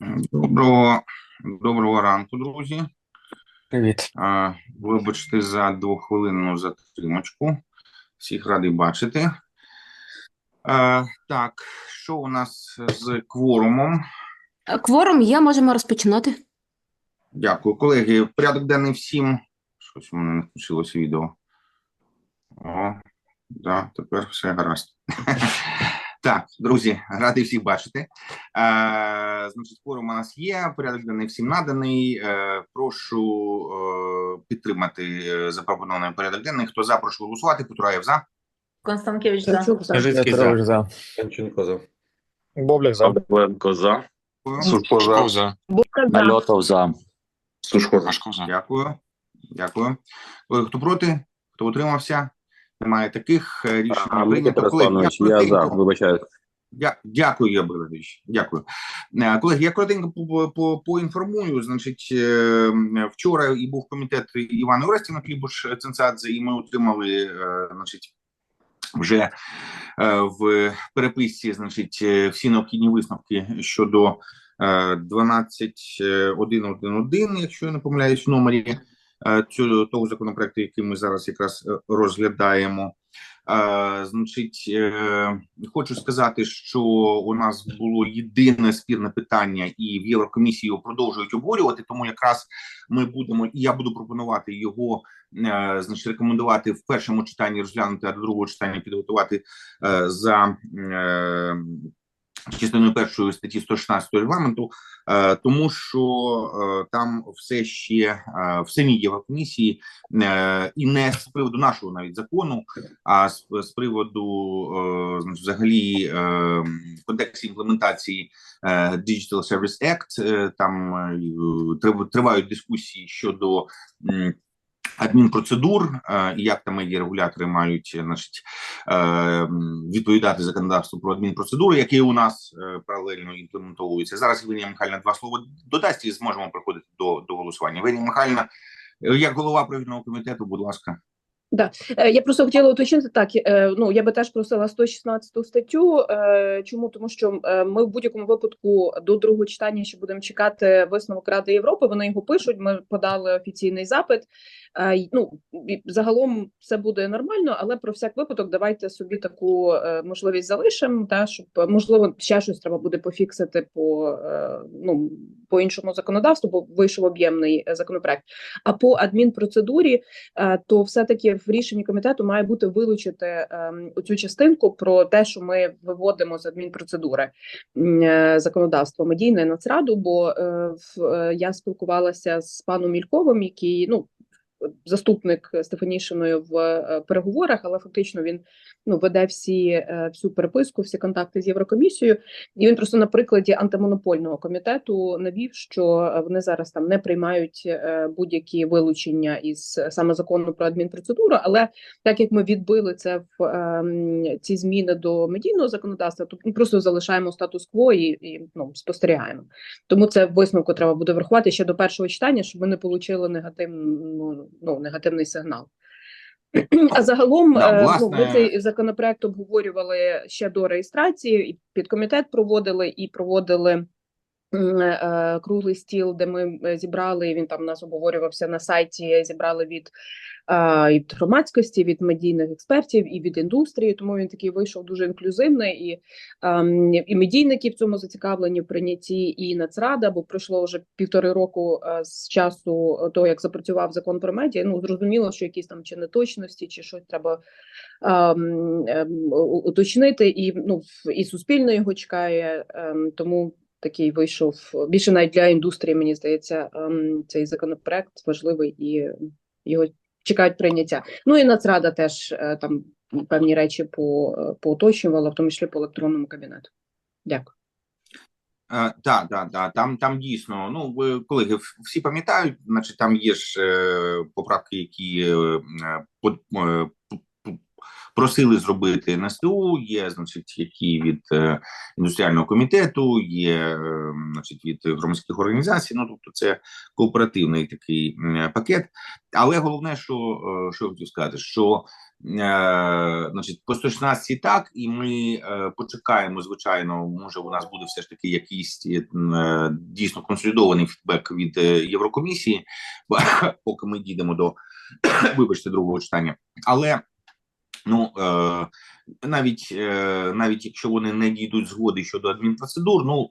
Доброго, доброго ранку, друзі. Привіт. А, Вибачте за двохвилинну затримочку. Всіх радий бачити. А, Так, що у нас з кворумом? Е, Кворум є, можемо розпочинати. Дякую, колеги. Порядок денний всім. Щось у мене не включилося відео. О, да, тепер все гаразд. Так, друзі, радий всіх бачити. Е, значить, форум у нас є. Порядок денний всім наданий. Е, прошу е, підтримати е, запропонований порядок денний. Хто за, прошу голосувати. Петраєв за. Констанкевич за. Княжицький за. За. Панченко за. Боблик за. Павленко за. Сушко за. за. За. Нальотов за. Сушко за. Дякую. Дякую. Хто проти? Хто утримався? Немає таких Е, рішень. Прийнято. Колеги, я за. Вибачаю. Дя- Дякую, Юрій Дякую. Е, Колеги, я коротенько по- по- поінформую. Значить, е, вчора і був комітет Івана Орестіна Клібуш Ценцадзе, і ми отримали, значить, вже в переписці, значить, всі необхідні висновки щодо е, 12.1.1.1, якщо я не помиляюсь, в номері цього того законопроекту, який ми зараз якраз е, розглядаємо. Е, Значить, е, хочу сказати, що у нас було єдине спірне питання, і в Єврокомісії його продовжують обговорювати. Тому якраз ми будемо, і я буду пропонувати його, е, значить, рекомендувати в першому читанні розглянути, а до другого читання підготувати е, за е, частиною першої статті 116 регламенту, е, тому що е, там все ще е, в самій Єврокомісії і не з приводу нашого навіть закону, а з, з приводу взагалі в імплементації Digital Service Act, там тривають дискусії щодо адмінпроцедур е, і як там медіарегулятори мають е, значить, е, відповідати законодавству про адмінпроцедури, які у нас паралельно імплементовуються. Зараз Євгенія Михайлівна два слова додасть і зможемо приходити до, до голосування. Євгенія Михайлівна, як голова профільного комітету, будь ласка. Е, Я просто хотіла уточнити так. Ну я би теж просила 116 статтю. Чому тому, що ми в будь-якому випадку до другого читання ще будемо чекати висновок Ради Європи. Вони його пишуть. Ми подали офіційний запит. Е, Ну загалом все буде нормально, але про всяк випадок давайте собі таку е, можливість залишимо. Та щоб можливо ще щось треба буде пофіксити по е, ну по іншому законодавству, бо вийшов об'ємний законопроект. А по адмінпроцедурі то все-таки в рішенні комітету має бути вилучити ем, оцю частинку про те, що ми виводимо з адмінпроцедури м, законодавство медійне нацраду. Бо я спілкувалася з паном Мільковим, який ну. Заступник Стефанішиною в е, переговорах, але фактично він ну веде всі е, всю переписку, всі контакти з Єврокомісією. І він просто на прикладі антимонопольного комітету навів, що е, вони зараз там не приймають будь-які вилучення із саме закону про адмінпроцедуру. Але так як ми відбили це в ці зміни до медійного законодавства, то ми просто залишаємо статус-кво і, і ну спостерігаємо. Тому це висновку треба буде врахувати ще до першого читання, щоб ми не отримали негативну ну негативний сигнал. А загалом Да, е, власне- ну, ми цей законопроект обговорювали ще до реєстрації, і підкомітет проводили і проводили. Е, Круглий стіл, де ми е, зібрали. Він там у нас обговорювався на сайті. Зібрали від е, від громадськості, від медійних експертів і від індустрії. Тому він такий вийшов дуже інклюзивний. І, ем, і медійники в цьому зацікавлені в прийнятті, і Нацрада, бо пройшло вже півтори року з часу того, як запрацював закон про медіа. Ну зрозуміло, що якісь там чи неточності, чи щось треба ем, ем, уточнити, і ну і суспільно його чекає. Тому такий вийшов більше навіть для індустрії. Мені здається, ем, цей законопроект важливий і його чекають прийняття. Ну і Нацрада теж е, там певні речі по, е, поуточнювала, в тому числі по електронному кабінету. Дякую. Е, Так, так, так. Там, там дійсно, ну колеги, всі пам'ятають, значить, там є ж е, поправки, які е, по- е, просили зробити НСТУ, є, значить, які від е, індустріального комітету, є, е, значить, від громадських організацій. Ну, тобто, це кооперативний такий м, пакет. Але головне, що, е, що я хотів сказати, що Е, значить, по 116 так, і ми е, почекаємо, звичайно, може у нас буде все ж таки якийсь е, дійсно консолідований фідбек від е, Єврокомісії, поки ми дійдемо до, вибачте, другого читання. Але ну е, навіть е, навіть якщо вони не дійдуть згоди щодо адмінпроцедур, ну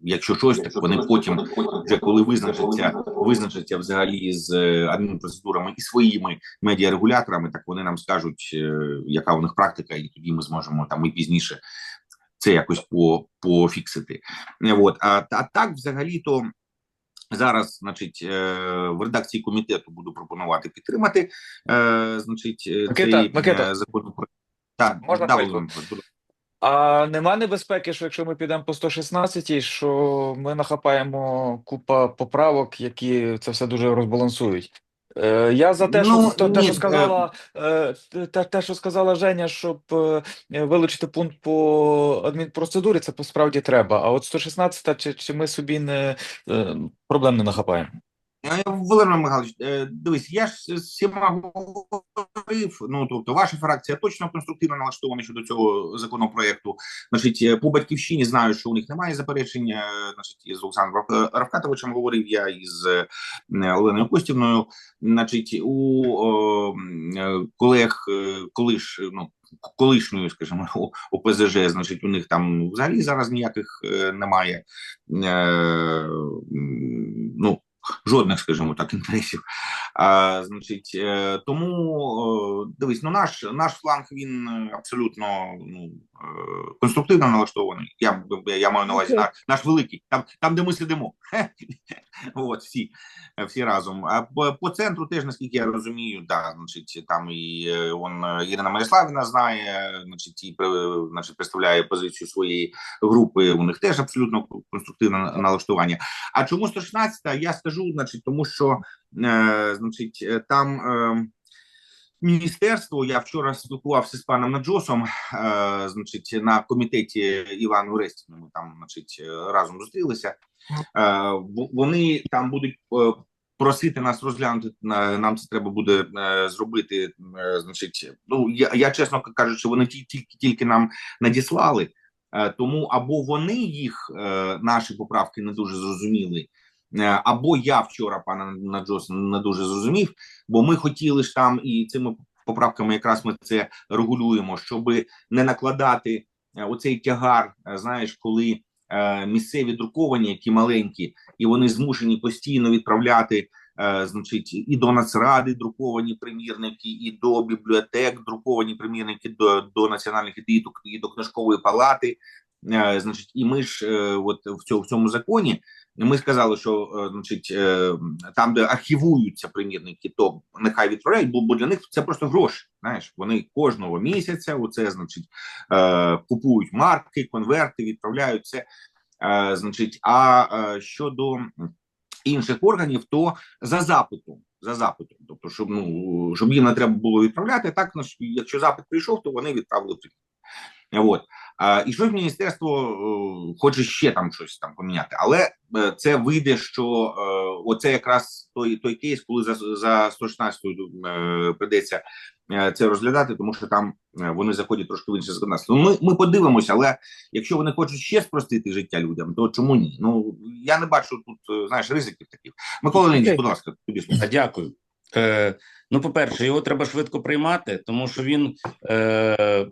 якщо щось, так вони потім вже коли визначаться, визначаться взагалі з е, адмінпроцедурами і своїми медіарегуляторами, так вони нам скажуть, яка у них практика, і тоді ми зможемо там і пізніше це якось по пофіксити. От а, а так, взагалі, то зараз, значить, е, в редакції комітету буду пропонувати підтримати. е, Значить, е, Микита, цей Микита. законопроект. Так, Можна да. Володимир, будь А нема небезпеки, що якщо ми підемо по 116, що ми нахапаємо купа поправок, які це все дуже розбалансують. Е, я за те, що то, ні, те, що сказала е, те, те, що сказала Женя, щоб е, вилучити пункт по адмінпроцедурі, це справді треба. А от 116, чи, чи ми собі не проблем не нахапаємо? Е, Володимир Михайлович, е, дивись, я ж з всіма говорив. Ну тобто, ваша фракція точно конструктивно налаштована щодо цього законопроекту. Значить, е, по батьківщині знаю, що у них немає заперечень. е, Значить, із Олександром Равкатовичем говорив я із Оленою Костівною. Значить, у о, колег, колиш, ну. Колишньої, скажімо, ОПЗЖ, значить, у них там взагалі зараз ніяких немає. Е, ну, жодних, скажімо так, інтересів. А, значить, е, тому е, дивись, ну наш наш фланг він е, абсолютно ну конструктивно налаштований. Я я маю на увазі Окей. наш, наш великий, там, там, де ми сидимо. От всі, всі разом. А по, по центру теж, наскільки я розумію, да, значить, там і е, он е, Ірина Маріславіна знає, значить, і е, значить, представляє позицію своєї групи. У них теж абсолютно конструктивне налаштування. А чому 116-та? Я скажу, значить, тому що е, значить, е, там е, міністерство. Я вчора спілкувався з паном Наджосом, е, значить, на комітеті Івану Орестіну. Ми там, значить, е, разом зустрілися. Е, вони там будуть. е, Просити нас розглянути нам це треба буде е, зробити. Значить, ну я, я чесно кажучи, вони ті- тільки тільки нам надіслали. Тому або вони їх наші поправки не дуже зрозуміли, або я вчора пана Наджоса не дуже зрозумів, бо ми хотіли ж там і цими поправками якраз ми це регулюємо, щоб не накладати е, оцей тягар. е, Знаєш, коли е, місцеві друковані, які маленькі, і вони змушені постійно відправляти. е, Значить, і до Нацради друковані примірники, і до бібліотек друковані примірники, до, до національних і до, і до книжкової палати. Е, Значить, і ми ж е, от в цьому, в цьому законі ми сказали, що е, значить, е, там, де архівуються примірники, то нехай відправляють, бо, бо для них це просто гроші. Знаєш, вони кожного місяця оце, значить, е, купують марки, конверти, відправляють це. Значить, а щодо інших органів, то за запитом. За запитом, тобто, щоб ну щоб їм не треба було відправляти, так ну, якщо запит прийшов, то вони відправили. От і щось міністерство е, хоче ще там щось там поміняти, але е, це вийде, що е, оце якраз той той кейс, коли за за 116 е, придеться це розглядати, тому що там вони заходять трошки в інше законодавство. Ну, Ми ми подивимося, але якщо вони хочуть ще спростити життя людям, то чому ні? Ну я не бачу тут знаєш ризиків таких. Микола Леонідович, будь ласка, тобі слово. Дякую. Е, ну, по-перше, його треба швидко приймати, тому що він е,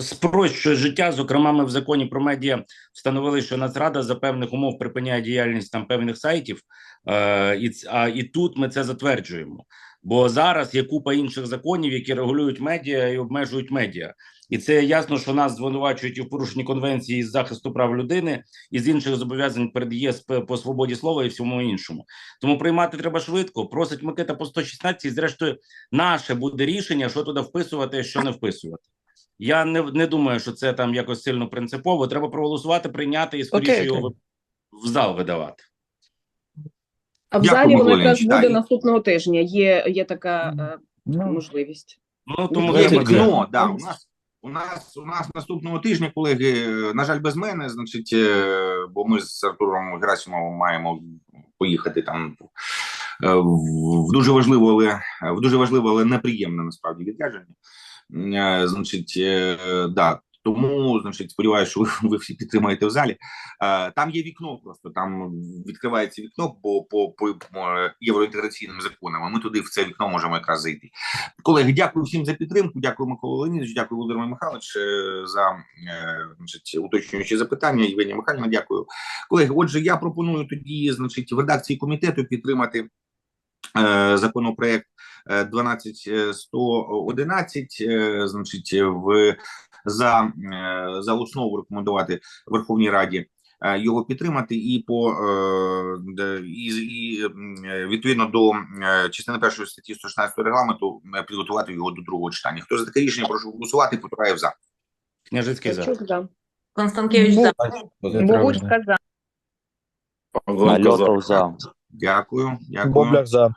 спрощує життя. Зокрема, ми в законі про медіа встановили, що Нацрада за певних умов припиняє діяльність там певних сайтів, е, і, а, і тут ми це затверджуємо. Бо зараз є купа інших законів, які регулюють медіа і обмежують медіа. І це ясно, що нас звинувачують і в порушенні конвенції з захисту прав людини і з інших зобов'язань перед ЄС по- свободі слова і всьому іншому. Тому приймати треба швидко. Просить Микита по 116, і зрештою, наше буде рішення, що туди вписувати, що не вписувати. Я не, не думаю, що це там якось сильно принципово. Треба проголосувати, прийняти і скоріше Окей, його в зал видавати. А в залі воно якраз буде наступного тижня. Є, є така е, Ну, можливість. Ну тому Є вікно, да, у нас у нас у нас наступного тижня, колеги, на жаль, без мене, значить, е, бо ми з Артуром Герасимовим маємо поїхати там е, в дуже важливо, але в дуже важливо, але неприємне насправді відрядження. Е, Значить, да. Тому, значить, сподіваюся, що ви, ви всі підтримаєте в залі. Е, Там є вікно, просто там відкривається вікно по, по, по е, євроінтеграційним законам. А ми туди в це вікно можемо якраз зайти. Колеги, дякую всім за підтримку. Дякую Микола Леонідович, дякую Володимир Михайлович е, за значить, уточнюючі запитання. Євгенія Михайлівна, дякую. Колеги, отже, я пропоную тоді, значить, в редакції комітету підтримати законопроект е, 12111, е, значить, в за, е, за основу рекомендувати Верховній Раді е, його підтримати і по е, і, і відповідно до частини першої статті 116 регламенту підготувати його до другого читання. Хто за таке рішення, прошу голосувати. Потурає за. Княжицький за. Констанкевич за. Богуцька за. Дякую, дякую, Бобляк за.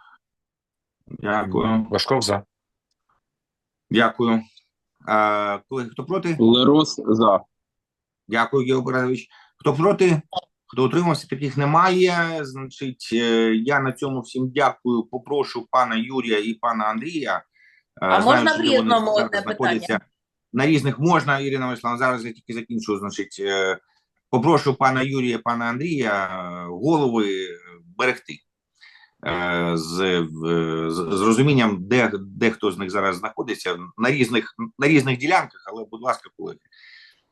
дякую, Вашков за. дякую. Е, колеги, хто проти? Лерос за. Дякую, Гео Борисович. Хто проти? Хто утримався, таких немає. Значить, е, я на цьому всім дякую. Попрошу пана Юрія і пана Андрія. Е, А знаю, можна в вони різному зараз одне знаходяться питання? На різних можна, Ірина Виславна. Зараз я тільки закінчу. Значить, е, попрошу пана Юрія і пана Андрія е, голови берегти. Е, З, в- з, з розумінням, де, де хто з них зараз знаходиться на різних на різних ділянках, але, будь ласка, колеги,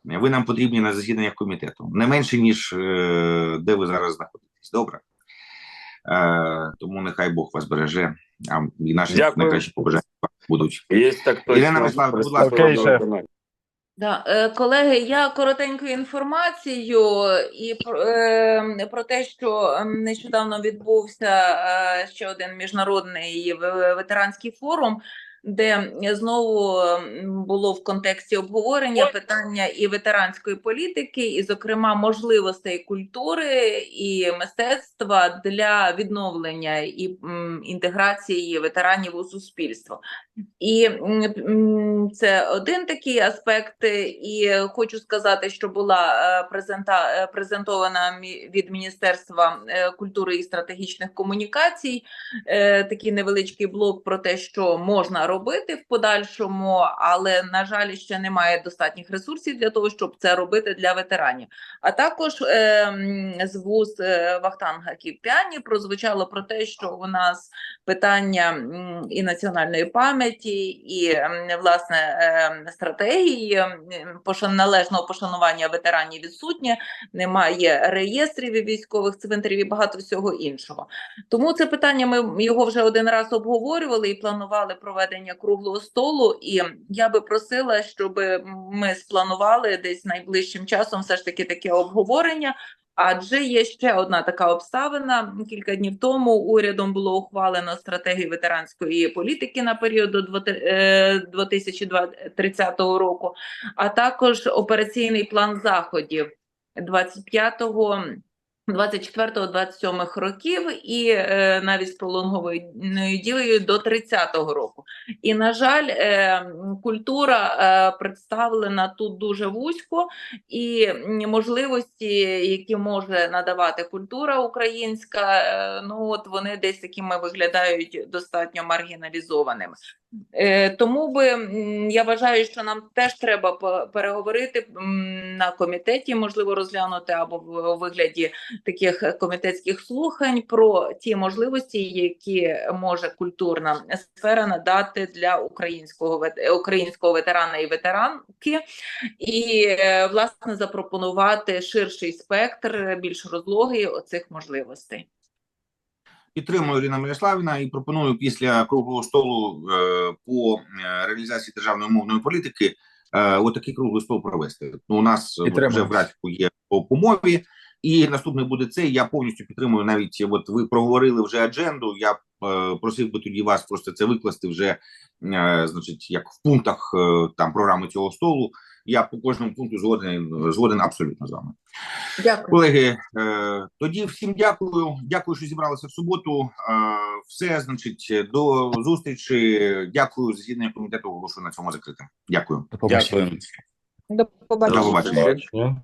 ви нам потрібні на засіданнях комітету не менше ніж е, де ви зараз знаходитесь. Добре. Е, тому нехай Бог вас береже, а і наші Дякую. найкращі побажання будуть. Є так точно. Ірина Мирославівна, будь ласка. Да. Е, Колеги, я коротенькою інформацією і про, е, про те, що ем, нещодавно відбувся е, ще один міжнародний ветеранський форум, де знову було в контексті обговорення питання і ветеранської політики, і, зокрема, можливостей культури і мистецтва для відновлення і інтеграції ветеранів у суспільство. І це один такий аспект. І хочу сказати, що була е, презента, е, презентована від Міністерства е, культури і стратегічних комунікацій такий невеличкий блок про те, що можна робити в подальшому, але на жаль, ще немає достатніх ресурсів для того, щоб це робити для ветеранів. А також з вуз Вахтанга Кіп'яні прозвучало про те, що у нас питання і національної пам'яті, і власне е, стратегії належного пошанування ветеранів відсутнє, немає реєстрів військових цвинтарів і багато всього іншого. Тому це питання ми його вже один раз обговорювали і планували проведення круглого столу. І я би просила, щоб ми спланували десь найближчим часом все ж таки таке обговорення. Адже є ще одна така обставина. Кілька днів тому урядом було ухвалено стратегію ветеранської політики на період до 20 е, 2030 року, а також операційний план заходів 25-го 24-27 років і е, навіть з пролонгованою дією до 30-го року. І на жаль, е, культура е, представлена тут дуже вузько, і можливості, які може надавати культура українська, е, ну от вони десь такими виглядають достатньо маргіналізованими. Е, Тому би я вважаю, що нам теж треба переговорити на комітеті, можливо, розглянути або в вигляді таких комітетських слухань про ті можливості, які може культурна сфера надати для українського українського ветерана і ветеранки, і е, власне запропонувати ширший спектр, більш розлогий оцих можливостей. Підтримую Ірина Мирославівна і пропоную після круглого столу е, по е, реалізації державної мовної політики е, отакий круглий стол провести. Ну, у нас от Підтримую. вже в графіку є по, по мові, і наступний буде цей. Я повністю підтримую. Навіть от ви проговорили вже адженду. Я е, просив би тоді вас просто це викласти вже, е, значить, як в пунктах е, там програми цього столу. Я по кожному пункту згоден згоден абсолютно з вами. Дякую. Колеги, е, тоді всім дякую. Дякую, що зібралися в суботу. Е, все, значить, до зустрічі. Дякую. Засідання комітету оголошую на цьому закритим. Дякую. До побачення. Дякую. До побачення. До побачення. Бачення.